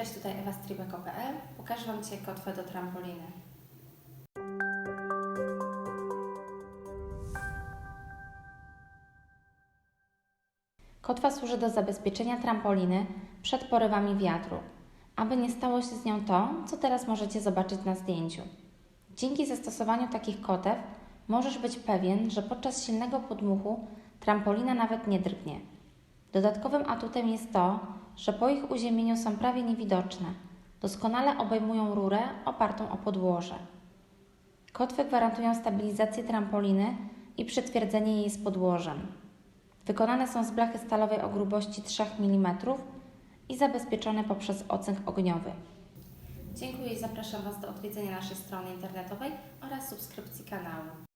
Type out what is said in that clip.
Cześć, tutaj Ewa z Tribeco.pl. Pokażę Wam dzisiaj kotwę do trampoliny. Kotwa służy do zabezpieczenia trampoliny przed porywami wiatru, aby nie stało się z nią to, co teraz możecie zobaczyć na zdjęciu. Dzięki zastosowaniu takich kotew możesz być pewien, że podczas silnego podmuchu trampolina nawet nie drgnie. Dodatkowym atutem jest to, że po ich uziemieniu są prawie niewidoczne. Doskonale obejmują rurę opartą o podłoże. Kotwy gwarantują stabilizację trampoliny i przytwierdzenie jej z podłożem. Wykonane są z blachy stalowej o grubości 3 mm i zabezpieczone poprzez ocynk ogniowy. Dziękuję i zapraszam Was do odwiedzenia naszej strony internetowej oraz subskrypcji kanału.